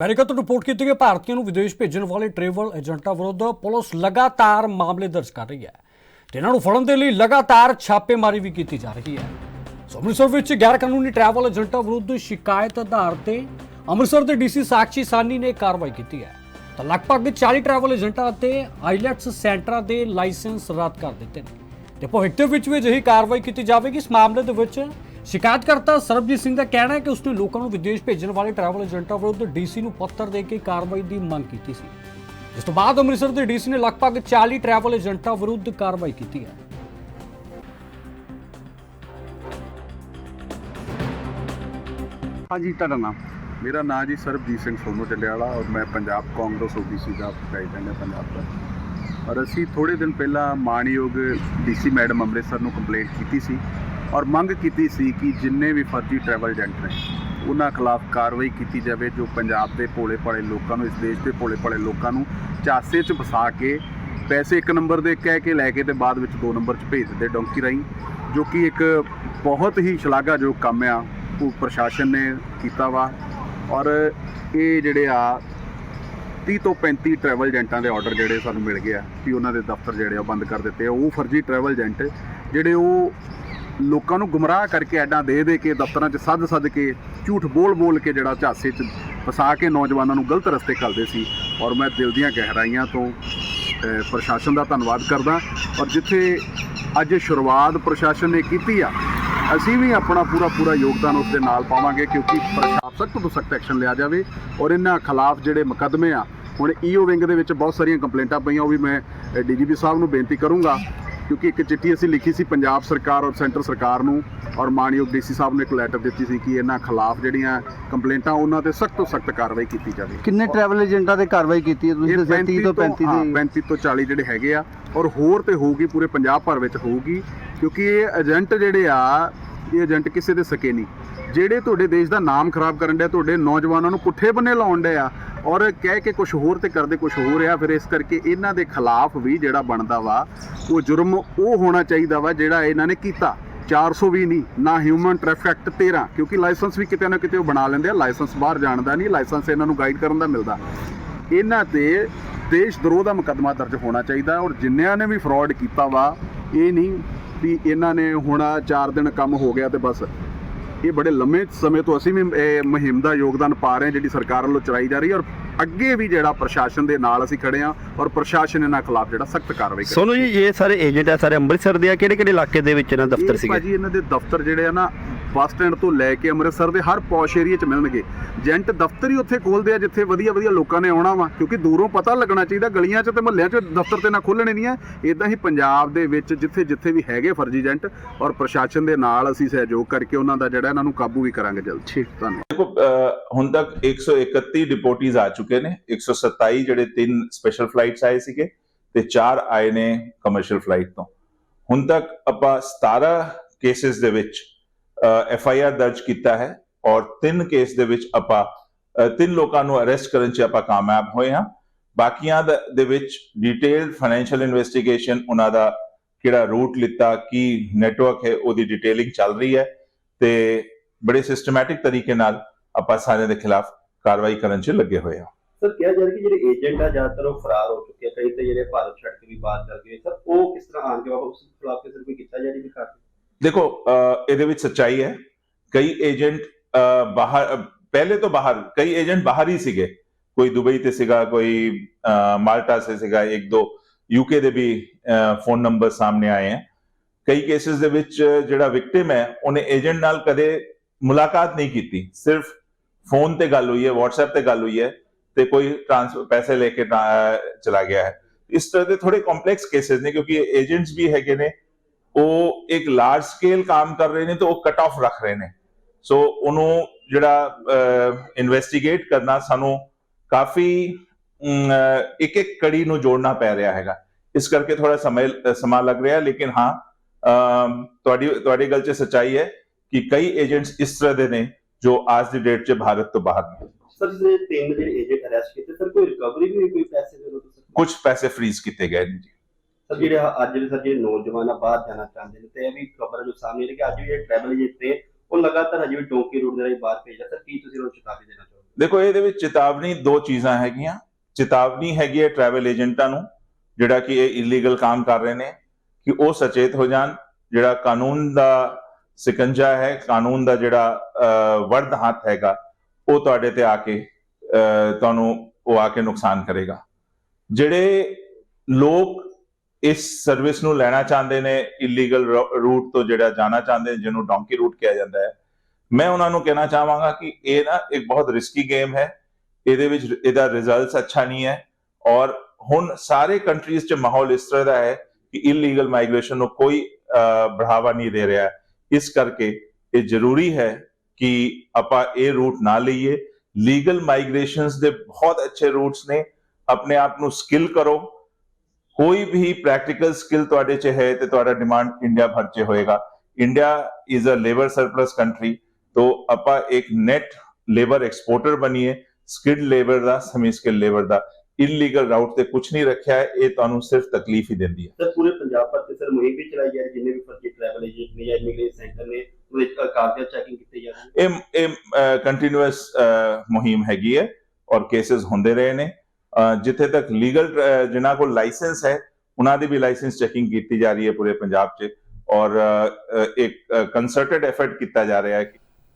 America ਤੋਂ report ਕੀਤੀ ਗਈ ਭਾਰਤੀਆਂ ਨੂੰ ਵਿਦੇਸ਼ ਭੇਜਣ ਵਾਲੇ ਟਰੈਵਲ ਏਜੰਟਾਂ ਵਿਰੁੱਧ ਪੁਲਿਸ ਲਗਾਤਾਰ ਮਾਮਲੇ ਦਰਜ ਕਰ ਰਹੀ ਹੈ ਤੇ ਇਹਨਾਂ ਨੂੰ ਫੜਨ ਦੇ ਲਈ ਲਗਾਤਾਰ ਛਾਪੇਮਾਰੀ ਵੀ ਕੀਤੀ ਜਾ ਰਹੀ ਹੈ। ਸੋ ਅੰਮ੍ਰਿਤਸਰ ਵਿੱਚ ਗੈਰ ਕਾਨੂੰਨੀ ਟਰੈਵਲ ਏਜੰਟਾਂ ਵਿਰੁੱਧ ਸ਼ਿਕਾਇਤ ਆਧਾਰ ਤੇ ਅੰਮ੍ਰਿਤਸਰ ਦੇ ਡੀਸੀ ਸਾਕਸ਼ੀ ਸਾਨੀ ਨੇ ਕਾਰਵਾਈ ਕੀਤੀ ਹੈ। ਤਾਂ ਲਗਭਗ 40 ਟਰੈਵਲ ਏਜੰਟਾਂ ਅਤੇ ਆਈਲੈਟਸ ਸੈਂਟਰਾਂ ਦੇ ਲਾਇਸੈਂਸ ਰੱਦ ਕਰ ਦਿੱਤੇ ਨੇ। ਤੇ ਭਵਿੱਖ ਵਿੱਚ ਵੀ ਅਜਿਹੀ ਕਾਰਵਾਈ ਕੀਤੀ ਜਾਵੇਗੀ। ਇਸ ਮਾਮਲੇ ਦੇ ਵਿੱਚ ਸ਼ਿਕਾਇਤਕਰਤਾ ਸਰਬਜੀਤ ਸਿੰਘ ਦਾ ਕਹਿਣਾ ਹੈ ਕਿ ਉਸਨੇ ਲੋਕਾਂ ਨੂੰ ਵਿਦੇਸ਼ ਭੇਜਣ ਵਾਲੇ ਟਰੈਵਲ ਏਜੰਟਾਂ ਵਿਰੁੱਧ ਡੀਸੀ ਨੂੰ ਪੱਤਰ ਦੇ ਕੇ ਕਾਰਵਾਈ ਦੀ ਮੰਗ ਕੀਤੀ ਸੀ। ਜਿਸ ਤੋਂ ਬਾਅਦ ਅੰਮ੍ਰਿਤਸਰ ਦੇ ਡੀਸੀ ਨੇ ਲਗਭਗ 40 ਟਰੈਵਲ ਏਜੰਟਾਂ ਵਿਰੁੱਧ ਕਾਰਵਾਈ ਕੀਤੀ ਹੈ। ਹਾਂਜੀ ਤੁਹਾਡਾ ਨਾਮ? ਮੇਰਾ ਨਾਮ ਜੀ ਸਰਬਜੀਤ ਸਿੰਘ ਸੋਨੂ ਜੰਡਿਆਲਾ ਔਰ ਮੈਂ ਪੰਜਾਬ ਕਾਂਗਰਸ ਓਬੀਸੀ ਦਾ ਪ੍ਰੈਜ਼ੀਡੈਂਟ ਹਾਂ ਪੰਜਾਬ ਦਾ। ਔਰ ਅਸੀਂ ਥੋੜੇ ਦਿਨ ਪਹਿਲਾਂ ਮਾਨਯੋਗ ਡੀਸੀ ਮੈਡਮ ਅੰਮ੍ਰਿਤਸਰ ਨੂੰ ਕੰਪਲੇਂਟ ਕੀਤੀ ਸੀ। ਔਰ ਮੰਗ ਕੀਤੀ ਸੀ ਕਿ ਜਿੰਨੇ ਵੀ ਫਰਜ਼ੀ ਟਰੈਵਲ ਏਜੰਟ ਨੇ, ਉਹਨਾਂ ਖਿਲਾਫ ਕਾਰਵਾਈ ਕੀਤੀ ਜਾਵੇ ਜੋ ਪੰਜਾਬ ਦੇ ਭੋਲੇ ਭਾਲੇ ਲੋਕਾਂ ਨੂੰ, ਇਸ ਦੇਸ਼ ਦੇ ਭੋਲੇ ਭਾਲੇ ਲੋਕਾਂ ਨੂੰ ਝਾਂਸੇ 'ਚ ਫਸਾ ਕੇ ਪੈਸੇ ਇੱਕ ਨੰਬਰ ਦੇ ਕਹਿ ਕੇ ਲੈ ਕੇ ਤੇ ਬਾਅਦ ਵਿੱਚ ਦੋ ਨੰਬਰ 'ਚ ਭੇਜ ਦਿੰਦੇ ਡੋਂਕੀ ਰਾਹੀਂ, ਜੋ ਕਿ ਇੱਕ ਬਹੁਤ ਹੀ ਸ਼ਲਾਘਾਯੋਗ ਕੰਮ ਆ, ਉਹ ਪ੍ਰਸ਼ਾਸਨ ਨੇ ਕੀਤਾ ਵਾ। ਔਰ ਇਹ ਜਿਹੜੇ ਆ 30 ਤੋਂ 35 ਟਰੈਵਲ ਏਜੰਟਾਂ ਦੇ ਆਰਡਰ ਜਿਹੜੇ ਸਾਨੂੰ ਮਿਲ ਗਏ ਆ ਕਿ ਉਹਨਾਂ ਦੇ ਦਫ਼ਤਰ ਜਿਹੜੇ ਆ ਉਹ ਬੰਦ ਕਰ ਦਿੱਤੇ ਆ। ਉਹ ਫਰਜ਼ੀ ਟਰੈਵਲ ਏਜੰਟ ਜਿਹੜੇ ਉਹ ਲੋਕਾਂ ਨੂੰ ਗੁੰਮਰਾਹ ਕਰਕੇ ਐਡਾਂ ਦੇ ਦੇ ਕੇ, ਦਫ਼ਤਰਾਂ 'ਚ ਸੱਦ ਸੱਦ ਕੇ, ਝੂਠ ਬੋਲ ਬੋਲ ਕੇ ਜਿਹੜਾ ਝਾਸੇ 'ਚ ਫਸਾ ਕੇ ਨੌਜਵਾਨਾਂ ਨੂੰ ਗਲਤ ਰਸਤੇ ਕਰਦੇ ਸੀ। ਔਰ ਮੈਂ ਦਿਲ ਦੀਆਂ ਗਹਿਰਾਈਆਂ ਤੋਂ ਪ੍ਰਸ਼ਾਸਨ ਦਾ ਧੰਨਵਾਦ ਕਰਦਾ। ਔਰ ਜਿੱਥੇ ਅੱਜ ਸ਼ੁਰੂਆਤ ਪ੍ਰਸ਼ਾਸਨ ਨੇ ਕੀਤੀ ਆ, ਅਸੀਂ ਵੀ ਆਪਣਾ ਪੂਰਾ ਪੂਰਾ ਯੋਗਦਾਨ ਉਸ ਦੇ ਨਾਲ ਪਾਵਾਂਗੇ ਕਿਉਂਕਿ ਪ੍ਰਸ਼ਾਸਨ ਸਖਤ ਤੋਂ ਸਖਤ ਐਕਸ਼ਨ ਲਿਆ ਜਾਵੇ। ਔਰ ਇਹਨਾਂ ਖਿਲਾਫ ਜਿਹੜੇ ਮੁਕੱਦਮੇ ਆ, ਹੁਣ ਈਓ ਵਿੰਗ ਦੇ ਵਿੱਚ ਬਹੁਤ ਸਾਰੀਆਂ ਕੰਪਲੇਂਟਾਂ ਪਈਆਂ, ਉਹ ਵੀ ਮੈਂ ਡੀਜੀਪੀ ਸਾਹਿਬ ਨੂੰ ਬੇਨਤੀ ਕਰੂੰਗਾ। ਕਿਉਂਕਿ ਇੱਕ ਚਿੱਠੀ ਅਸੀਂ ਲਿਖੀ ਸੀ ਪੰਜਾਬ ਸਰਕਾਰ ਔਰ ਸੈਂਟਰ ਸਰਕਾਰ ਨੂੰ ਔਰ ਮਾਨਯੋਗ ਡੀਸੀ ਸਾਹਿਬ ਨੇ ਇੱਕ ਲੈਟਰ ਦਿੱਤੀ ਸੀ ਕਿ ਇਹਨਾਂ ਖਿਲਾਫ ਜਿਹੜੀਆਂ ਕੰਪਲੇਂਟਾਂ ਉਹਨਾਂ ਤੇ ਸਖਤ ਤੋਂ ਸਖਤ ਕਾਰਵਾਈ ਕੀਤੀ ਜਾਵੇ। ਕਿੰਨੇ ਟਰੈਵਲ ਏਜੰਟਾਂ ਤੇ ਕਾਰਵਾਈ ਕੀਤੀ ਹੈ ਤੁਸੀਂ? ਇਹ ਦੱਸਿਆ 30 ਤੋਂ 35 ਹਾਂ, ਦੇ 35 ਤੋਂ 40 ਜਿਹੜੇ ਹੈਗੇ ਆ ਔਰ ਹੋਰ ਤੇ ਹੋਊਗੀ ਪੂਰੇ ਪੰਜਾਬ ਭਰ ਵਿੱਚ ਹੋਊਗੀ ਕਿਉਂਕਿ ਇਹ ਏਜੰਟ ਜਿਹੜੇ ਆ ਇਹ ਏਜੰਟ ਕਿਸੇ ਦੇ ਸਕੇ ਨਹੀਂ। ਜਿਹੜੇ ਤੁਹਾਡੇ ਦੇਸ਼ ਦਾ ਨਾਮ ਖਰਾਬ ਕਰਨ ਦੇ ਤੁਹਾਡੇ ਨੌਜਵਾਨਾਂ ਨੂੰ ਪੁੱਠੇ ਬੰਨੇ ਲਾਉਣ ਦੇ ਆ ਔਰ ਕਹਿ ਕੇ ਕੁਝ ਹੋਰ ਤੇ ਕਰਦੇ ਕੁਝ ਹੋਰ ਆ, ਫਿਰ ਇਸ ਕਰਕੇ ਇਹਨਾਂ ਦੇ ਖਿਲਾਫ ਵੀ ਜਿਹੜਾ ਬਣਦਾ ਵਾ, ਉਹ ਜੁਰਮ ਉਹ ਹੋਣਾ ਚਾਹੀਦਾ ਵਾ ਜਿਹੜਾ ਇਹਨਾਂ ਨੇ ਕੀਤਾ। 420 ਨਹੀਂ, ਨਾ ਹਿਊਮਨ ਟ੍ਰੈਫਿਕ ਐਕਟ 13 ਕਿਉਂਕਿ ਲਾਇਸੈਂਸ ਵੀ ਕਿਤੇ ਨਾ ਕਿਤੇ ਉਹ ਬਣਾ ਲੈਂਦੇ ਆ ਲਾਇਸੈਂਸ ਬਾਹਰ ਜਾਣ ਦਾ ਨਹੀਂ ਲਾਇਸੈਂਸ ਇਹਨਾਂ ਨੂੰ ਗਾਈਡ ਕਰਨ ਦਾ ਮਿਲਦਾ। ਇਹਨਾਂ ਤੇ ਦੇਸ਼ ਦਰੋਹ ਦਾ ਮੁਕੱਦਮਾ ਦਰਜ ਹੋਣਾ ਚਾਹੀਦਾ ਔਰ ਜਿੰਨਿਆਂ ਨੇ ਵੀ ਫਰਾਡ ਕੀਤਾ ਵਾ, ਇਹ ਨਹੀਂ ਵੀ ਇਹਨਾਂ ਨੇ ਹੁਣ 4 ਦਿਨ ਕੰਮ ਹੋ ਗਿਆ ਤੇ ਬਸ ਇਹ ਬੜੇ ਲੰਮੇ ਸਮੇਂ ਤੋਂ ਅਸੀਂ ਵੀ ਇਹ ਮੁਹਿੰਮ ਦਾ ਯੋਗਦਾਨ ਪਾ ਰਹੇ ਹਾਂ ਜਿਹੜੀ ਸਰਕਾਰ ਵੱਲੋਂ ਚਲਾਈ ਜਾ ਰਹੀ ਹੈ ਔਰ ਅੱਗੇ ਵੀ ਜਿਹੜਾ ਪ੍ਰਸ਼ਾਸਨ ਦੇ ਨਾਲ ਅਸੀਂ ਖੜੇ ਹਾਂ ਔਰ ਪ੍ਰਸ਼ਾਸਨ ਇਹਨਾਂ ਖਿਲਾਫ ਜਿਹੜਾ ਸਖਤ ਕਾਰਵਾਈ ਕਰੇ ਸੋਨੂ ਜੀ ਇਹ ਸਾਰੇ ਏਜੰਟ ਆ ਸਾਰੇ ਅੰਮ੍ਰਿਤਸਰ ਦੇ ਆ ਕਿਹੜੇ ਕਿਹੜੇ ਇਲਾਕੇ ਦੇ ਵਿੱਚ ਇਹਨਾਂ ਦਫ਼ਤਰ ਸੀਗੇ? ਭਾਜੀ ਇਹਨਾਂ ਦੇ ਦਫ਼ਤਰ ਜਿਹੜੇ ਆ ਨਾ ਬੱਸ ਸਟੈਂਡ ਤੋਂ ਲੈ ਕੇ ਅੰਮ੍ਰਿਤਸਰ ਦੇ ਹਰ ਪੌਸ਼ ਏਰੀਆ 'ਚ ਮਿਲਣਗੇ। ਏਜੰਟ ਦਫ਼ਤਰ ਹੀ ਉੱਥੇ ਖੋਲਦੇ ਆ ਜਿੱਥੇ ਵਧੀਆ ਵਧੀਆ ਲੋਕਾਂ ਨੇ ਆਉਣਾ ਵਾ ਕਿਉਂਕਿ ਦੂਰੋਂ ਪਤਾ ਲੱਗਣਾ ਚਾਹੀਦਾ ਗਲੀਆਂ 'ਚ ਤੇ ਮੁਹੱਲਿਆਂ 'ਚ ਦਫ਼ਤਰ ਤੇ ਨਾ ਖੋਲਣੇ ਨਹੀਂ ਆ। ਇਦਾਂ ਹੀ ਪੰਜਾਬ ਦੇ ਵਿੱਚ ਜਿੱਥੇ ਜਿੱਥੇ ਵੀ ਹੈਗੇ ਫਰਜ਼ੀ ਏਜੰਟ ਔਰ ਪ੍ਰਸ਼ਾਸਨ ਦੇ ਨਾਲ ਅਸੀਂ ਸਹਿਯੋਗ ਕਰਕੇ ਉਹਨਾਂ ਦਾ ਜਿਹੜਾ ਇਹਨਾਂ ਨੂੰ ਕਾਬੂ ਵੀ ਕਰਾਂਗੇ ਜਲਦ। ਠੀਕ। ਧੰਨਵਾਦ। ਦੇਖੋ ਹੁਣ ਤੱਕ 131 ਡਿਪੋਰਟੀਜ਼ ਆ ਚੁੱਕੇ ਨੇ 127 ਜਿਹੜੇ ਤਿੰਨ ਸਪੈਸ਼ਲ ਫਲਾਈਟਸ ਆਏ ਸੀਗੇ ਤੇ 4 ਆਏ ਨੇ ਕਮਰਸ਼ੀਅਲ ਫਲਾਈਟ ਤੋਂ। ਹੁਣ ਤੱਕ ਆਪਾਂ 17 ਕੇਸਿਸ ਦੇ ਵਿੱਚ ਐਫ ਆਈ ਆਰ ਦਰਜ ਕੀਤਾ ਹੈ ਔਰ ਤਿੰਨ ਕੇਸ ਦੇ ਵਿੱਚ ਆਪਾਂ ਤਿੰਨ ਲੋਕਾਂ ਨੂੰ ਅਰੈਸਟ ਕਰਨ 'ਚ ਆਪਾਂ ਕਾਮਯਾਬ ਹੋਏ ਹਾਂ। ਬਾਕੀਆਂ ਦੇ ਵਿੱਚ ਡਿਟੇਲਡ ਫਾਈਨੈਂਸ਼ੀਅਲ ਇਨਵੈਸਟੀਗੇਸ਼ਨ ਉਹਨਾਂ ਦਾ ਕਿਹੜਾ ਰੂਟ ਲਿੱਤਾ, ਕੀ ਨੈਟਵਰਕ ਹੈ, ਉਹਦੀ ਡਿਟੇਲਿੰਗ ਚੱਲ ਰਹੀ ਹੈ ਤੇ ਬੜੇ ਸਿਸਟਮੈਟਿਕ ਤਰੀਕੇ ਨਾਲ ਆਪਾਂ ਸਾਰਿਆਂ ਦੇ ਖਿਲਾਫ ਕਾਰਵਾਈ ਕਰਨ 'ਚ ਲੱਗੇ ਹੋਏ ਹਾਂ। ਸਰ, ਕਿਹਾ ਜਾ ਰਿਹਾ ਕਿ ਜਿਹੜੇ ਏਜੰਟ ਆ, ਜ਼ਿਆਦਾਤਰ ਉਹ ਫਰਾਰ ਹੋ ਚੁੱਕੇ ਆ। ਕਈ ਤੇ ਜਿਹੜੇ ਭਾਰਤ ਛੱਡ ਕੇ ਵੀ ਬਾਹਰ ਚਲ ਗਏ ਸਰ, ਉਹ ਕਿਸ ਤਰ੍ਹਾਂ ਆਣ ਕੇ ਵਾਪਸ ਉਸ ਖਿਲਾਫ ਕਿਸੇ ਕੋਈ ਕੀਤਾ ਜਾ ਰਹੀ ਹੈ ਦੇਖੋ ਇਹਦੇ ਵਿੱਚ ਸੱਚਾਈ ਹੈ। ਕਈ ਏਜੰਟ ਬਾਹਰ ਪਹਿਲੇ ਤੋਂ ਬਾਹਰ, ਕਈ ਏਜੰਟ ਬਾਹਰ ਹੀ ਸੀਗੇ। ਕੋਈ ਦੁਬਈ ਤੇ ਸੀਗਾ, ਕੋਈ ਮਾਲਟਾ ਸੇ ਸੀਗਾ, ਇੱਕ ਦੋ ਯੂਕੇ ਦੇ ਵੀ ਫੋਨ ਨੰਬਰ ਸਾਹਮਣੇ ਆਏ ਹੈ। ਕਈ ਕੇਸਿਸ ਦੇ ਵਿੱਚ ਜਿਹੜਾ ਵਿਕਟਿਮ ਹੈ, ਉਹਨੇ ਏਜੰਟ ਨਾਲ ਕਦੇ ਮੁਲਾਕਾਤ ਨਹੀਂ ਕੀਤੀ। ਸਿਰਫ ਫੋਨ ਤੇ ਗੱਲ ਹੋਈ ਹੈ, WhatsApp ਤੇ ਗੱਲ ਹੋਈ ਹੈ ਤੇ ਕੋਈ ਟ੍ਰਾਂਸਫਰ ਪੈਸੇ ਲੈ ਕੇ ਚਲਾ ਗਿਆ ਹੈ। ਇਸ ਤਰ੍ਹਾਂ ਦੇ ਥੋੜੇ ਕੰਪਲੈਕਸ ਕੇਸਿਸ ਨੇ ਕਿਉਂਕਿ ਏਜੰਟਸ ਵੀ ਹੈਗੇ ਨੇ। ਉਹ ਇੱਕ ਲਾਰਜ ਸਕੇਲ ਕੰਮ ਕਰ ਰਹੇ ਨੇ ਤੇ ਉਹ ਕਟ ਆਫ ਰੱਖ ਰਹੇ ਨੇ। ਸੋ ਉਹਨੂੰ ਜਿਹੜਾ ਇਨਵੈਸਟੀਗੇਟ ਕਰਨਾ ਸਾਨੂੰ ਕਾਫੀ ਇੱਕ ਇੱਕ ਕੜੀ ਨੂੰ ਜੋੜਨਾ ਪੈ ਰਿਹਾ ਹੈਗਾ। ਇਸ ਕਰਕੇ ਥੋੜਾ ਸਮੇਂ ਸਮਾਂ ਲੱਗ ਰਿਹਾ ਲੇਕਿਨ ਹਾਂ ਤੁਹਾਡੀ ਤੁਹਾਡੀ ਗੱਲ 'ਚ ਸੱਚਾਈ ਹੈ ਕਿ ਕਈ ਏਜੰਟਸ ਇਸ ਤਰ੍ਹਾਂ ਦੇ ਨੇ ਜੋ ਅੱਜ ਦੀ ਡੇਟ 'ਚ ਭਾਰਤ ਤੋਂ ਬਾਹਰ ਨੇ। ਸਰ ਜਿਹੜੇ ਤਿੰਨ ਜਿਹੜੇ ਏਜੰਟ ਅਰੈਸਟ ਕੀਤੇ ਸਰ ਕੋਈ ਰਿਕਵਰੀ ਵੀ ਹੋਈ ਕੋਈ ਪੈਸੇ ਦੇ ਸਰ ਕੁਝ ਪੈਸੇ ਫ੍ਰੀਜ਼ ਕੀਤੇ ਗਏ ਨੇ ਜੀ। ਸਰ ਜਿਹੜੇ ਅੱਜ ਦੇ ਸਰ ਜਿਹੜੇ ਨੌਜਵਾਨ ਆ ਬਾਹਰ ਜਾਣਾ ਚਾਹੁੰਦੇ ਨੇ ਤੇ ਇਹ ਵੀ ਖਬਰ ਜੋ ਸਾਹਮਣੇ ਆ ਰਹੀ ਕਿ ਅੱਜ ਵੀ ਜਿਹੜੇ ਟਰੈਵਲ ਏਜੰਟ ਨੇ ਉਹ ਲਗਾਤਾਰ ਅਜੇ ਵੀ ਡੋਂਕੀ ਰੂਟ ਦੇ ਰਾਹੀਂ ਬਾਹਰ ਭੇਜਦਾ ਸਰ ਕੀ ਤੁਸੀਂ ਉਹਨਾਂ ਨੂੰ ਚੇਤਾਵਨੀ ਦੇਣਾ ਚਾਹੋਗੇ? ਦੇਖੋ ਇਹਦੇ ਵਿੱਚ ਚੇਤਾਵਨੀ ਦੋ ਚੀਜ਼ਾਂ ਹੈਗੀਆਂ। ਚੇਤਾਵਨੀ ਹੈਗੀ ਹੈ ਟਰੈਵਲ ਏਜੰਟਾਂ ਨੂੰ ਜਿਹੜਾ ਕਿ ਇਹ ਇਲੀਗਲ ਕੰਮ ਕਰ ਰਹੇ ਨੇ ਕਿ ਉਹ ਸੁਚੇਤ ਹੋ ਜਾਣ। ਜਿਹੜਾ ਕਾਨੂੰਨ ਦਾ ਸਿਕੰਜਾ ਹੈ ਕਾਨੂੰਨ ਦਾ ਜਿਹੜਾ ਵਰਦ ਹੱਥ ਹੈਗਾ ਉਹ ਤੁਹਾਡੇ ਤੇ ਆ ਕੇ ਅਹ, ਤੁਹਾਨੂੰ ਉਹ ਆ ਕੇ ਨੁਕਸਾਨ ਕਰੇਗਾ। ਜਿਹੜੇ ਲੋਕ ਇਸ ਸਰਵਿਸ ਨੂੰ ਲੈਣਾ ਚਾਹੁੰਦੇ ਨੇ ਇਲੀਗਲ ਰੂਟ ਤੋਂ ਜਿਹੜਾ ਜਾਣਾ ਚਾਹੁੰਦੇ ਨੇ, ਜਿਹਨੂੰ ਡੌਂਕੀ ਰੂਟ ਕਿਹਾ ਜਾਂਦਾ ਹੈ। ਮੈਂ ਉਹਨਾਂ ਨੂੰ ਕਹਿਣਾ ਚਾਹਾਂਗਾ ਕਿ ਇਹ ਨਾ ਇੱਕ ਬਹੁਤ ਰਿਸਕੀ ਗੇਮ ਹੈ। ਇਹਦੇ ਵਿੱਚ ਇਹਦਾ ਰਿਜ਼ਲਟਸ ਅੱਛਾ ਨਹੀਂ ਹੈ। ਔਰ ਹੁਣ ਸਾਰੇ ਕੰਟਰੀਜ਼ 'ਚ ਮਾਹੌਲ ਇਸ ਤਰ੍ਹਾਂ ਦਾ ਹੈ ਕਿ ਇਲੀਗਲ ਮਾਈਗ੍ਰੇਸ਼ਨ ਨੂੰ ਕੋਈ ਬੜਾਵਾ ਨਹੀਂ ਦੇ ਰਿਹਾ। ਇਸ ਕਰਕੇ ਇਹ ਜ਼ਰੂਰੀ ਹੈ ਕਿ ਆਪਾਂ ਇਹ ਰੂਟ ਨਾ ਲਈਏ। ਲੀਗਲ ਮਾਈਗ੍ਰੇਸ਼ਨਸ ਦੇ ਬਹੁਤ ਅੱਛੇ ਰੂਟਸ ਨੇ। ਆਪਣੇ ਆਪ ਨੂੰ ਸਕਿੱਲ ਕਰੋ। ਕੋਈ ਵੀ ਪ੍ਰੈਕਟੀਕਲ ਸਕਿੱਲ ਤੁਹਾਡੇ 'ਚ ਹੈ ਤੇ ਤੁਹਾਡਾ ਡਿਮਾਂਡ ਇੰਡੀਆ ਭਰ 'ਚ ਹੋਏਗਾ। India is a labour surplus country ਤੋਂ ਆਪਾਂ ਇੱਕ ਨੈਟ ਲੇਬਰ ਐਕਸਪੋਰਟਰ ਬਣੀਏ ਸਕਿਲਡ ਲੇਬਰ ਦਾ ਸਮੀ ਸਕਿਲ ਲੇਬਰ ਦਾ। ਇਲੀਗਲ ਰਾਊਟ ਤੇ ਕੁਝ ਨਹੀਂ ਰੱਖਿਆ ਹੈ ਇਹ ਤੁਹਾਨੂੰ ਸਿਰਫ ਤਕਲੀਫ ਹੀ ਦਿੰਦੀ ਹੈ। ਸਰ ਪੂਰੇ ਪੰਜਾਬ ਭਰ ਤੇ ਸਰ ਮੁਹਿੰਮ ਵੀ ਚਲਾਈ ਜਾ ਰਹੀ ਜਿੰਨੇ ਵੀ ਫਰਜ਼ੀ ਟਰੈਵਲ ਏਜੰਟ ਨੇ ਜਾਂ ਇਮੀਗ੍ਰੇਸ਼ਨ ਸੈਂਟਰ ਨੇ ਉਹਦੇ ਕਾਗਜ਼ਾਂ ਚੈਕਿੰਗ ਕੀਤੀ ਜਾ ਰਹੀ ਹੈ ਇਹ ਇਹ ਕੰਟੀਨਿਊਅਸ ਮੁਹਿੰਮ ਹੈਗੀ ਹੈ ਔਰ ਕੇसेस ਹੁੰਦੇ ਰਹੇ ਨੇ। ਜਿੱਥੇ ਤੱਕ ਲੀਗਲ ਜਿਨ੍ਹਾਂ ਕੋਲ ਲਾਇਸੈਂਸ ਹੈ, ਉਹਨਾਂ ਦੀ ਵੀ ਲਾਇਸੈਂਸ ਚੈਕਿੰਗ ਕੀਤੀ ਜਾ ਰਹੀ ਹੈ ਪੂਰੇ ਪੰਜਾਬ 'ਚ ਔਰ ਇੱਕ ਕੰਸਰਟਡ ਐਫਰਟ ਕੀਤਾ ਜਾ ਰਿਹਾ ਹੈ